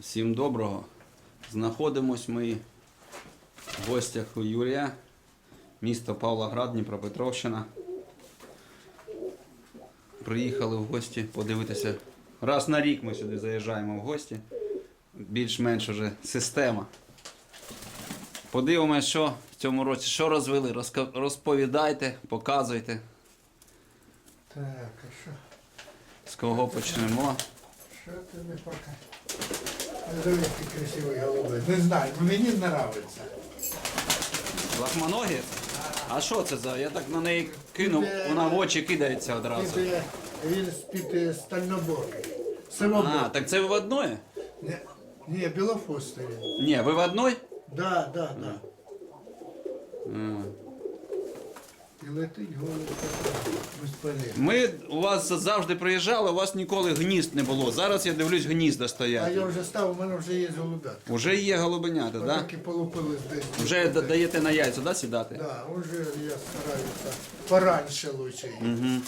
Всім доброго. Знаходимось ми в гостях у Юрія, місто Павлоград, Дніпропетровщина. Приїхали в гості подивитися. Раз на рік ми сюди заїжджаємо в гості. Більш-менш уже система. Подивимось, що в цьому році що розвели. Розповідайте, показуйте, Так, а що? з кого почнемо. Що ти не пока? Диви, який красивий голубий. Не знаю, ну мені подобається. Лахманогі? А що це за? Я так на неї кинув, вона в очі кидається одразу. Це він з-під е. А, Сивобокий. так це ви в одної? Ні, ні, білофостий він. Ні, ви в одной? Да, да, да. А. Летить голуб такий. Ми у вас завжди приїжджали, у вас ніколи гнізд не було. Зараз я дивлюсь, гнізда А стоять. я вже став, у мене вже є голубятка. Уже є голубенята, Да? так? Так і полупили десь. Вже да- даєте на яйця, да, сідати? Да, вже я стараюся пораньше лучше. їх.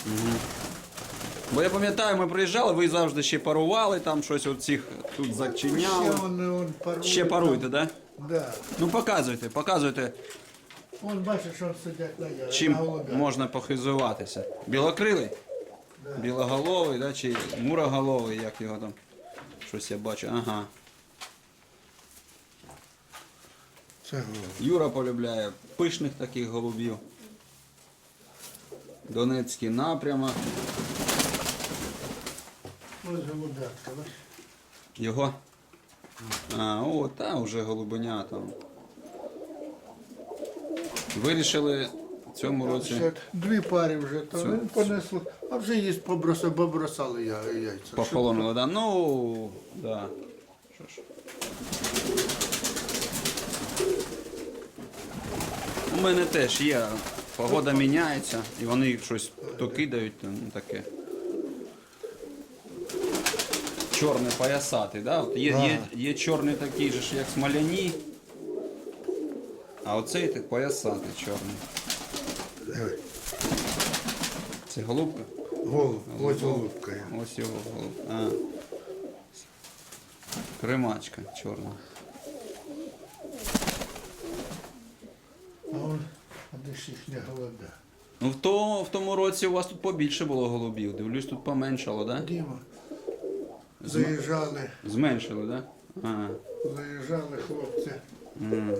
Бо я пам'ятаю, ми приїжджали, ви завжди ще парували, там щось от цих тут Ще зачиняли. он, он парує. Ще паруєте, так? там. Да. Ну показуйте, показуйте, Он бачиш, що сидять на, я- чим на голубях. можна похизуватися. Білокрилий? Да. Білоголовий, да, чи муроголовий, як його там. Щось я бачу. Ага. Це. Юра полюбляє пишних таких голубів. Донецький напрямок. Ось голубятка, бачиш? Його. А, о, та вже голубеня там. Вирішили в цьому році. Ще дві пари вже, то Цю- ну, понесли. А вже є побросали, побросали я, яйця. Пополонили, да? Ну, да. Що ж. У мене теж є. Погода міняється, і вони щось то кидають, то ну, таке. Чорний поясатий, да? От є, є, є чорний такий же ж, як смоляні. А оцей так поясатий чорний. Це голубка? Голуб, ось голубка. Ось його голуб. А. Кремачка чорна. А он, а де ж їхня голубя? Ну в, то, в тому році у вас тут побільше було голубів. Дивлюсь, тут поменшало, так? Да? Діма. Заїжджали, Зменшили, так? Да? Заїжджали хлопці. м,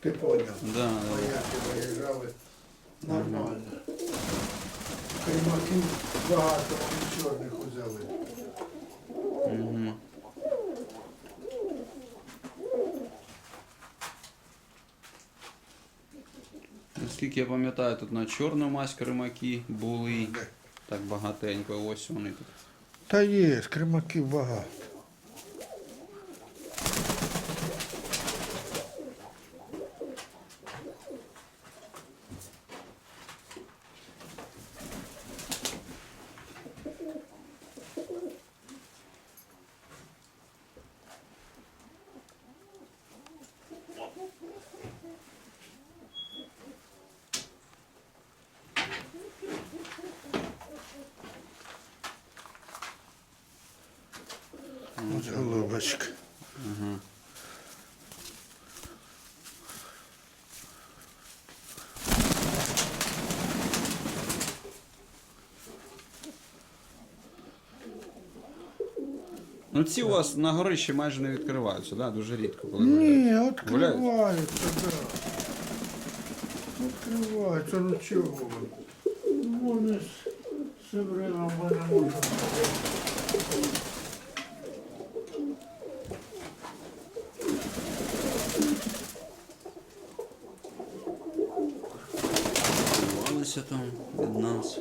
Ти поняв. да, да. Вояки. Нормально. Каймаків багато, чорних узяли. Мгм. Наскільки я пам'ятаю, тут на чорну мазь кремаки були. Так багатенько, ось вони тут. Та є, кримаків багато. Ось голубочка. Ну ці у вас на горищі майже не відкриваються, да? дуже рідко, коли. Ні, Гуляють? відкривається, да. Відкривається, ну чого? Ну, Вони все время в мене можуть. Ховалися там від нас.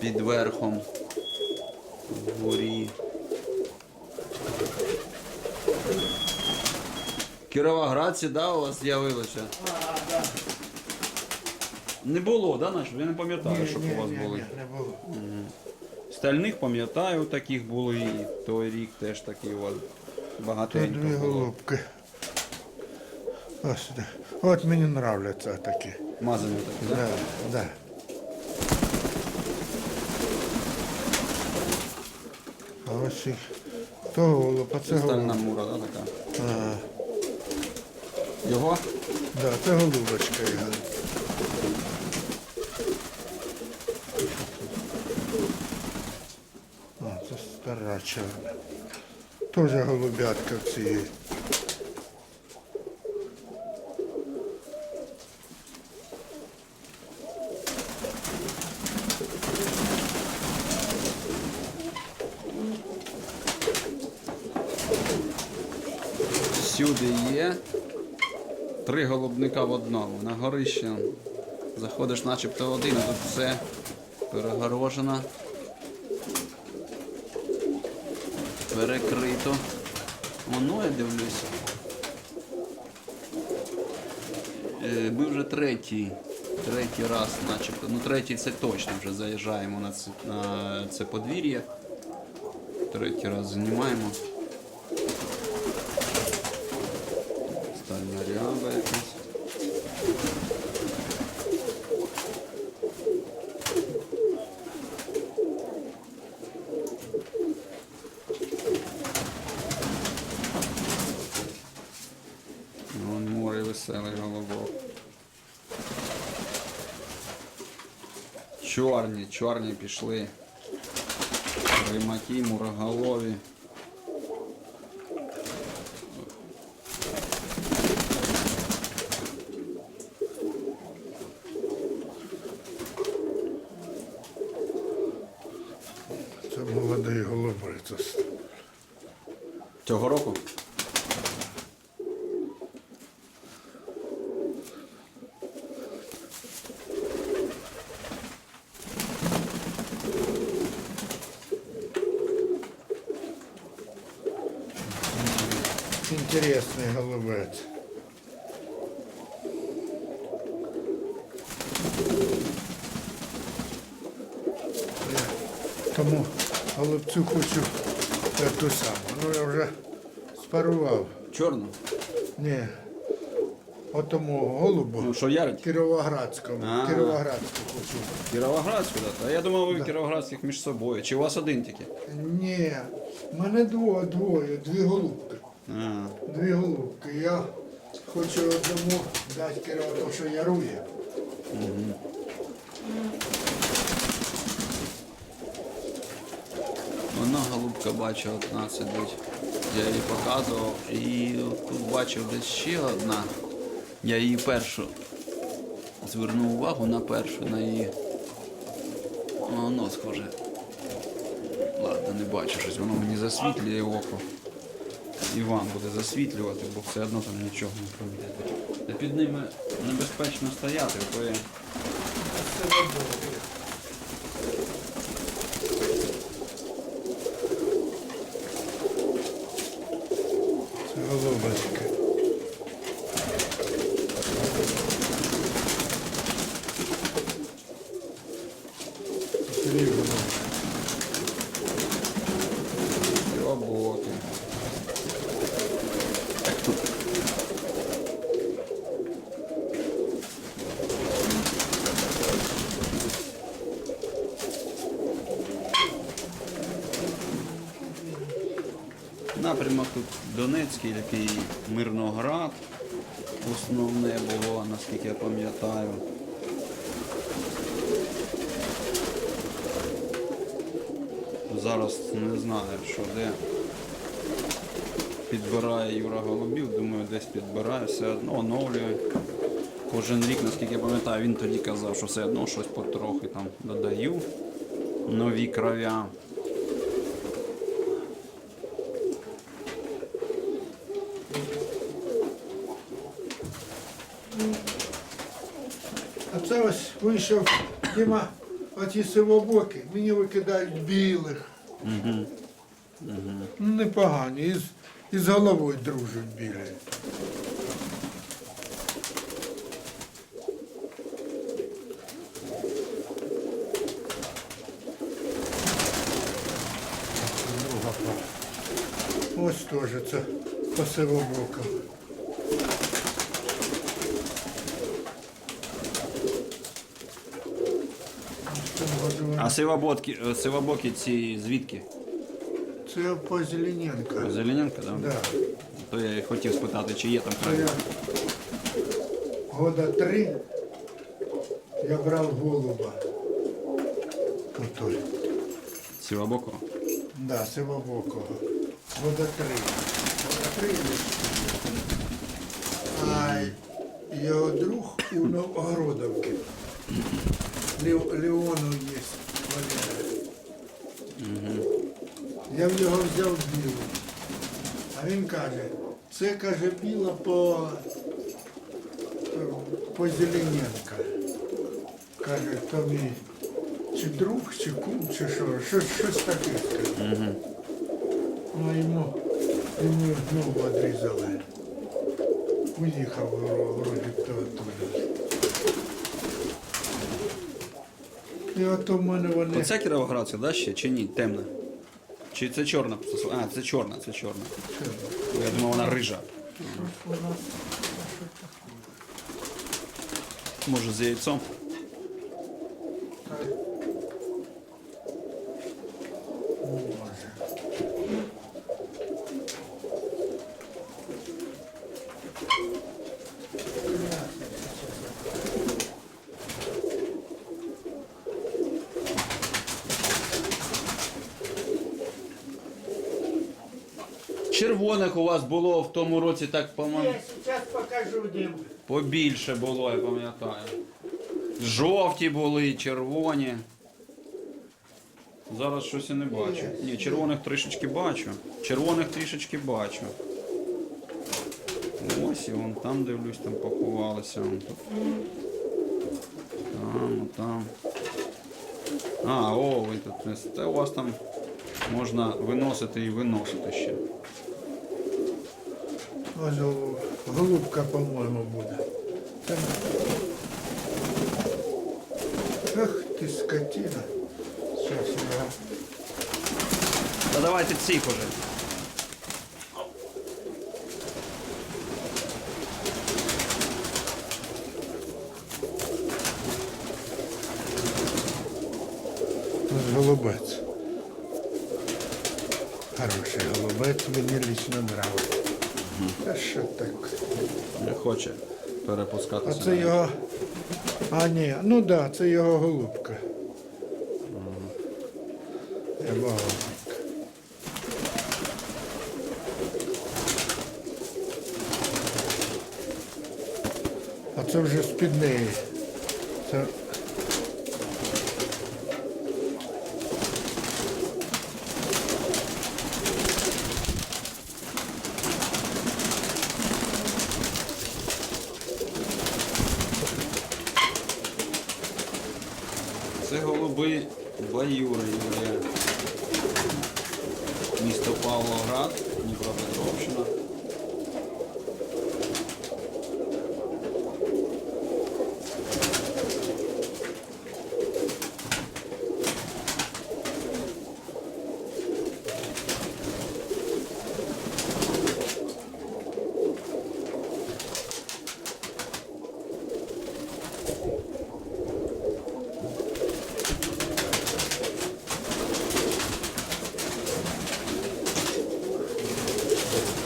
Під верхом. Вгорі. Кіровоградці, да, у вас з'явилося? Не було, да, Наш? Я не пам'ятаю, щоб у вас були. Ні, не було. Стальних пам'ятаю, таких були і той рік теж такі у вас Тут багатенько дві було. голубки. Ось, да. От мені нравляться такі. Мазані такі, да? Да, да. А ось їх То а це Стальна мура, да, така. Ага. Його? Да, це голубочка Ігор. А, це стара чорна. Тоже голубятка в цій. Є. Три голубника в одному. На горище заходиш начебто один, а тут все перегорожено. Перекрито. Воно я дивлюсь. Е, Ми вже третій. Третій раз, начебто. Ну третій це точно вже заїжджаємо на це, на це подвір'я. Третій раз знімаємо. Стальна ряба якась. Вон море веселий голубок. Чорні, чорні пішли. Римаки, муроголові. Це молодий голубець. Цього року? Інтересний голубець. Я Тому голубцю хочу ту саму. Ну я вже спарував. Чорну? Ні. Отому голубу. Ну що ярить? Кіровоградському. А. Кіровоградську хочу. Кіровоградську дати? А я думав, ви кіровоградських між собою. Чи у вас один тільки? Ні, мене двоє, двоє, дві голубки. А, Дві голубки. Я хочу одному дати керова, то що ярує. Одна голубка бачу, одна сидить. Я її показував. І тут бачив десь ще одна. Я її першу звернув увагу на першу, на її. Воно схоже. Ладно, не бачу щось, воно мені засвітлює око. І вам буде засвітлювати, бо все одно там нічого не пройде. Під ними небезпечно стояти, бо я Це добре. Це голубочка. Три голубки. роботи. Напрямок тут Донецький, такий Мирноград. Основне було, наскільки я пам'ятаю. Зараз не знаю, що де. Підбирає Юра Голубів, думаю, десь підбирає, все одно оновлює. Кожен рік, наскільки я пам'ятаю, він тоді казав, що все одно щось потрохи там додаю. Нові кров'я. А це ось вийшов Діма, оті сивобоки, мені викидають білих. Угу. Ну, непогані, і з, і з головою дружать білі. Ось теж це по сивобокам. А сивобоки, сивобоки ці звідки? Це Позелененко. Зелененко, да? Да. То я і хотів спитати, чи є там край. я года три я брав голуба. Отой. Сівабокого. Да, Сивобокого. Года три. Года три. или чотири. А його друг у Новгородовці. Лео- Леонов є. Валера. Я в його взяв білу. А він каже, це каже біла по, по Зелененка. Каже, то мій чи друг, чи кум, чи що, щось, щось таке сказав. Ну йому, йому знову відрізали. Уїхав вроді б то оттуда. І от мене вони. Оце кіровоградська, да, ще? Чи ні? Темна? Чи це чорна? А, це чорна, це чорна. Я думав, вона рижа. Може, з яйцом? Може. Червоних у вас було в тому році так, по-моєму, Я зараз покажу, Дім. побільше було, я пам'ятаю. Жовті були, червоні. Зараз щось я не бачу. Ні, червоних трішечки бачу. Червоних трішечки бачу. Ось і вон там дивлюсь, там поховалися. Вон тут. Там, там. А, о, ви тут. Це у вас там можна виносити і виносити ще. Ось голубка, по-моєму, буде. Ах ти скотина. Зараз я. Ну давайте цих уже. Ось голубець. Хороший голубець, мені лично нравиться. Та що так? Не хоче А перепускатися. це його. А ну так, да, це його голубка. Його голубка. А це вже з-під неї. Це голуби Баюри Юрія. Місто Павлоград, Дніпропетровщина.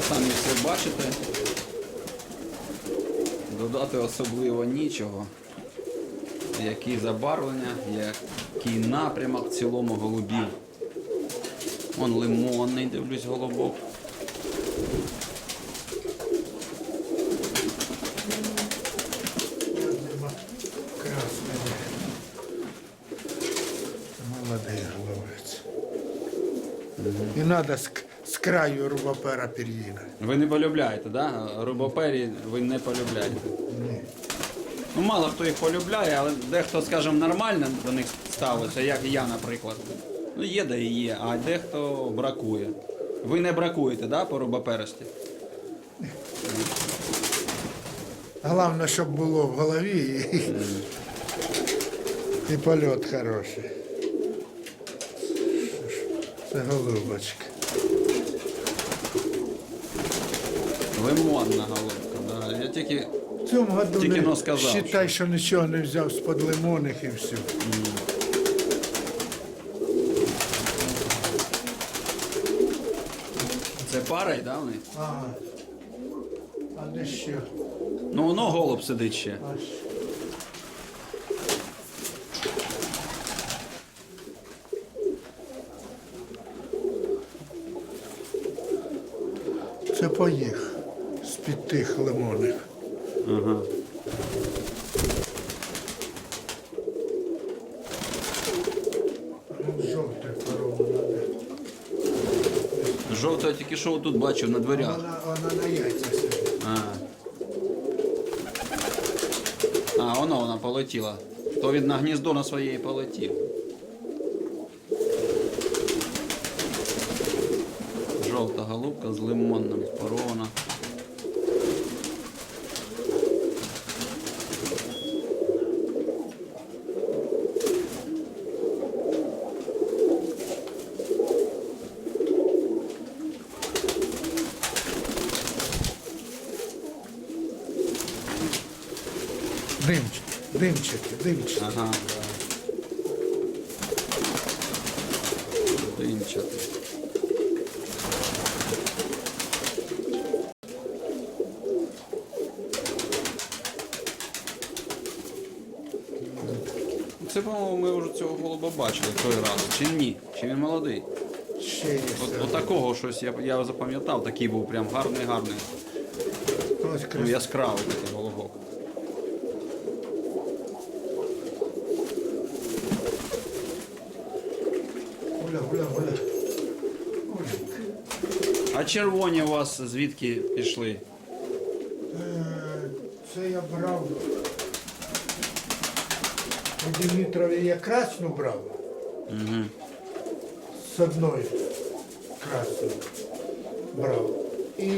Самі все бачите. Додати особливо нічого. Які забарвлення, який напрямок в цілому голубів. Вон лимонний, дивлюсь, голубок. Красний. Молодий головець. І треба к- з краю рубопера пір'їна. Ви не полюбляєте, да? Рубопері ви не полюбляєте. Ні. Ну, мало хто їх полюбляє, але дехто, скажімо, нормально до них ставиться, як я, наприклад. Ну, є де і є, а дехто бракує. Ви не бракуєте, да, по рубоперості? Головне, щоб було в голові і, і польот хороший. Це голубочка. Лимонна головка, да. Я тільки В цьому году Тільки не, но сказав, считай, що нічого не взяв з-под лимонних і все. Це парень, да, вони? Ага. А де ще? Ну воно голуб сидить ще. Аж. Це по їх з-під тих лимонних. Ага. Жовте. Я тільки що тут бачив на дверях. Вона, вона на яйця сидить. А. А, воно вона полетіла. То він на гніздо на своє і полетів. Жовта голубка з лимонним порована. Димчики. Ага, да. Це, по-моєму, ми вже цього голуба бачили той раз. Чи ні? Чи він молодий? Ще є. От, от такого щось я, я запам'ятав, такий був прям гарний, гарний. Ось Ну, крас... яскравий такий червоні у вас звідки пішли? Е, Це я брав. У Дмитрові я красну брав. Угу. З одної красної брав. І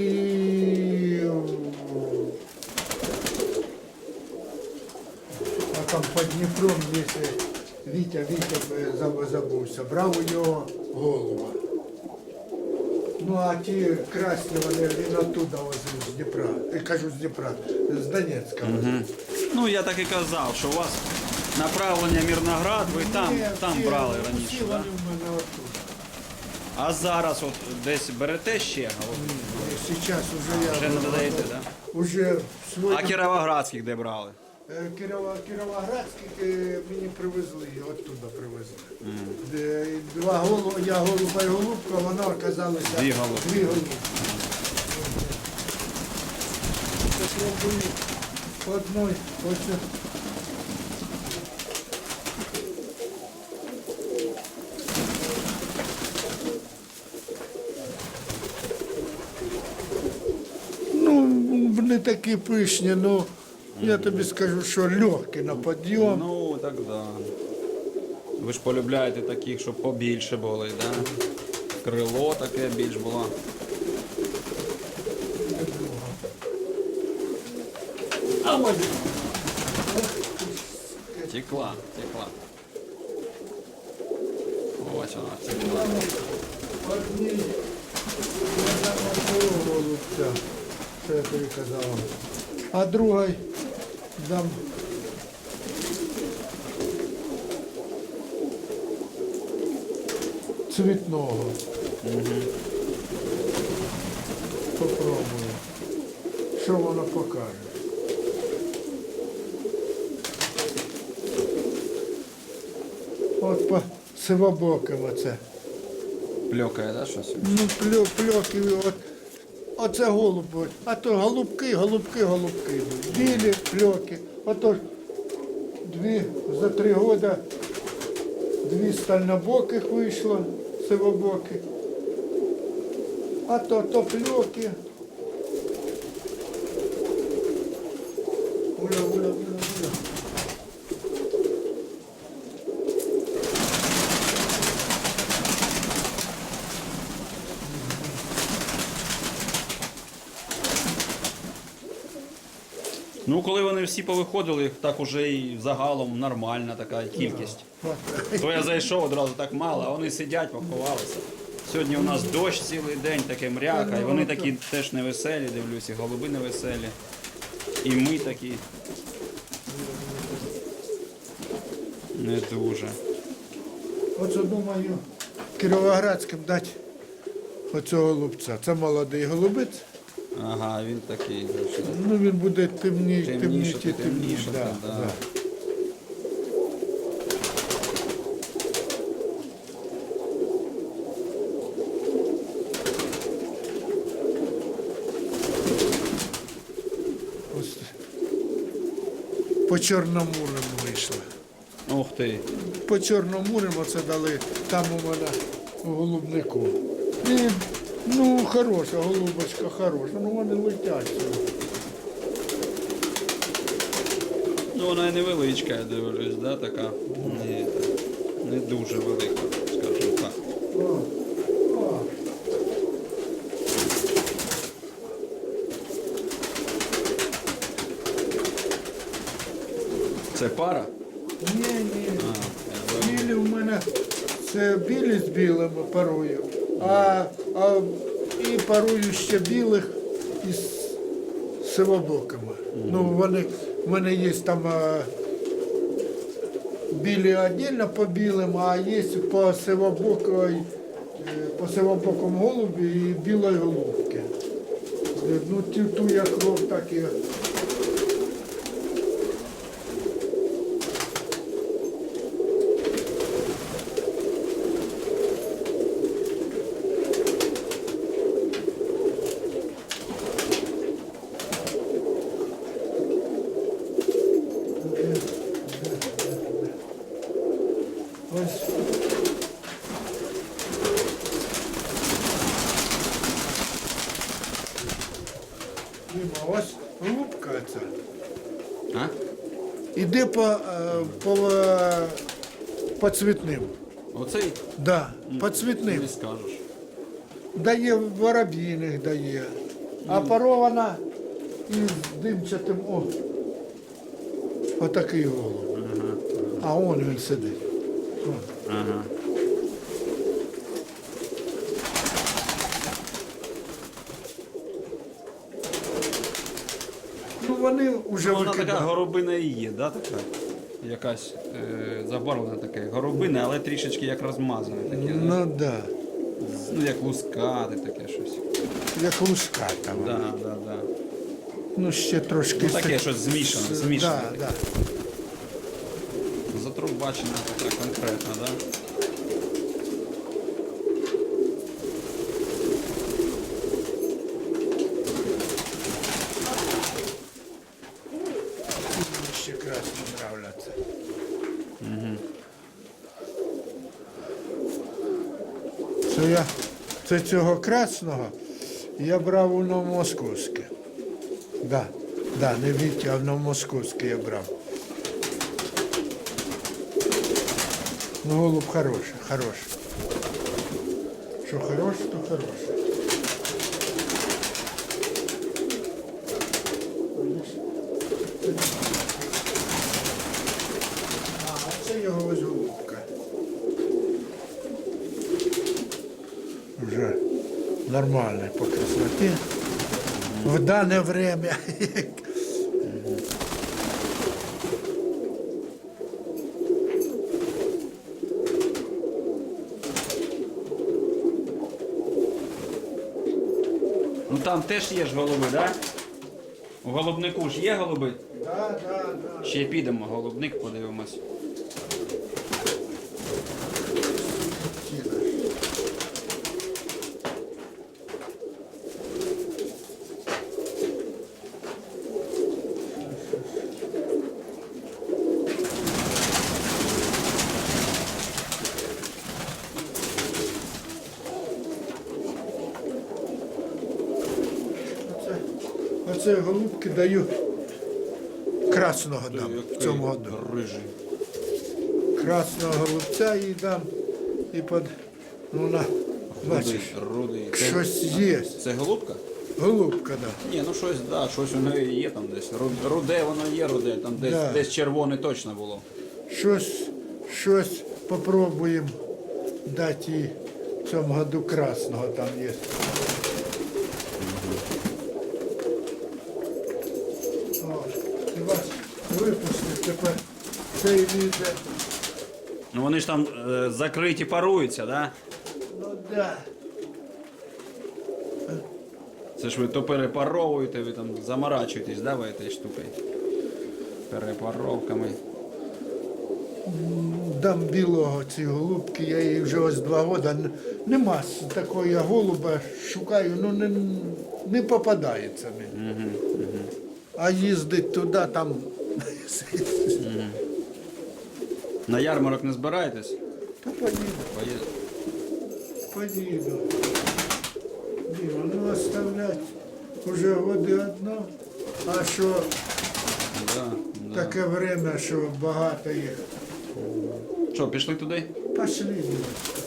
а там під Дніпром є Вітя, Вітя е, забувся, брав у нього голуба. Ну а ті красні вони він оттуда возив з Дніпра. Я кажу з Дніпра, з Донецька. возив. Ну, я так і казав, що у вас направлення Мірноград, ви там, Ні, там всі- брали всі раніше, вони так? в мене оттуда. А зараз от десь берете ще? голубів? Сейчас уже я... Вже не додаєте, так? Уже А сьогодні... Кіровоградських де брали? Е, Кіровоградських е, мені привезли, оттуда привезли. Де Два голу, я голуба і голубка, вона оказалася Дві голубки. Дві голубки. Це слабої одної, оце. Ну, не такі пишні, ну я тобі скажу, що легкі на підйом. Ну, так да. Ви ж полюбляєте таких, щоб побільше були, да? Крило таке більш було. А ось Текла, текла. Ось вона текла. одній я тобі. А другий дам. Цвітного. Попробую. Що воно покаже. От по сивобоким оце. Пльокає, да, щось? Ну, пльо, пльоки, от, оце голуби. А то голубки, голубки, голубки. Білі пльоки. Ото дві, за три роки дві стальнобоких вийшло, сивобоки. А то, то пльоки. Уля, уля, уля, уля. Ну, коли вони всі повиходили, так уже і загалом нормальна така кількість. То я зайшов одразу так мало, а вони сидять, поховалися. Сьогодні у нас дощ цілий день, таке мряка, і вони такі теж невеселі, дивлюсь, і голуби невеселі. І ми такі. Не дуже. Оце думаю, Кіровоградським дати оцього голубця. Це молодий голубець. Ага, він такий. точно. Ну він буде темні, Темніше, темніше, темніше, темніше. Да, да. да. Ось По Чорноморому вийшло. Ух ти. По Чорноморому це дали там у мене у голубнику. І, ну, хороша, голубочка хороша, ну вони летять. Ну вона і невеличка, я дивлюсь, да, така. Не, не дуже велика, скажімо так. Це пара? Ні, ні. А, я. Білі в мене це білі з білими парую, а, парую ще білих із сивобоками. Ну, вони, в мене є там а, білі віддільно по білим, а є по сивобокой, е, по сивобокому голубі і білої голубки. Е, Ну, ту, ту як кров, так і. Ось. Діма, ось голубка ця. А? Іде по, е, по, е, по цвітним. Оцей? Да, по цвітним. Не скажеш. Дає воробійних дає. А парована із димчатим о. Отакий голуб. А он він сидить. О. Ага. Ну вони вже вона така викидають. горобина і є, да, така? Якась е, забарвлена таке. Горобина, але трішечки як розмазане таке. Ну Ну да. Ну, як лускати таке щось. Як лужка там. Да, да, да. Ну ще трошки. Ну, таке щось змішане, змішане. Да, да. Зато бачення така конкретна, да? Мені ще красно нравляться. Це я це цього красного я брав у Новомосковське. Да, да, не Вітя, а в Новомосковське я брав. Ну, голуб хороший, хороший. Що хороший, то хороший. А, це його ось голубка. Вже нормальний по красоті. В время. Ну там теж є ж голуби, да? У голубнику ж є голуби? Да, да, да. Ще підемо, голубник подивимось. Оце, оце голубки даю красного дам в цьому году. Красного голубця їй дам і под. Ну на, бачиш. Щось є. Це голубка? Голубка, да. Ні, ну щось, да, щось у неї є там десь. Ру- Руде воно є руде, там десь, Да. десь червоне точно було. Щось, щось попробуємо дати їй в цьому году красного там є. О, ти бачиш, випустив тепер цей лізе. Ну вони ж там е, закриті паруються, да? Ну да. Це ж ви то перепаровуєте, ви там заморачуєтесь, да, ви цією штукою? Перепаровками. Дам білого ці голубки, я її вже ось два роки. Нема такої голуба, шукаю, ну не, не попадається мені. А їздить туди, там. На ярмарок не збираєтесь? Та поїду, Поїд... поїду. Діма, ну оставлять уже годи одно. А що Да, да. таке время, що багато їх. Що, пішли туди? Пошли,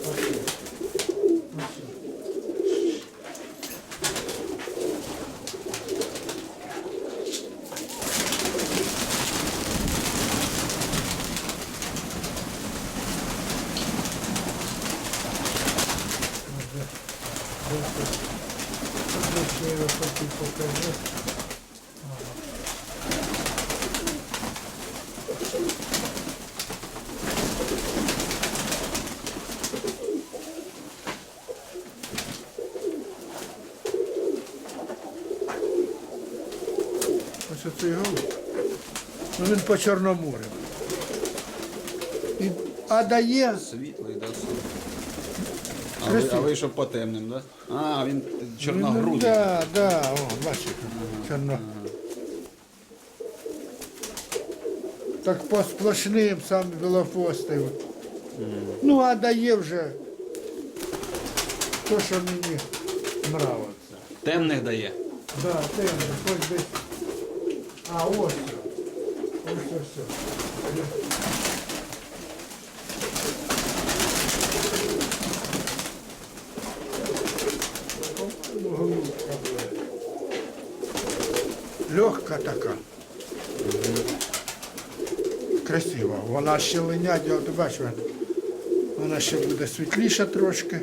пошли. Ще я хочу показати. Ось оцей голуб. Ну він по Чорноморю. І, а дає Світлий, да, світлий. А ви, а ви що по темним, да? А, він Ну, чорногрудий. да, да, о, бачите, чорно. Так по сплошним сам білофостий. от. Ну, а дає вже то, що мені нравиться. Темних дає. Да, темно, хоч десь. А, ось. Легка така. Красива. Вона ще линять, от бачиш, вона ще буде світліша трошки.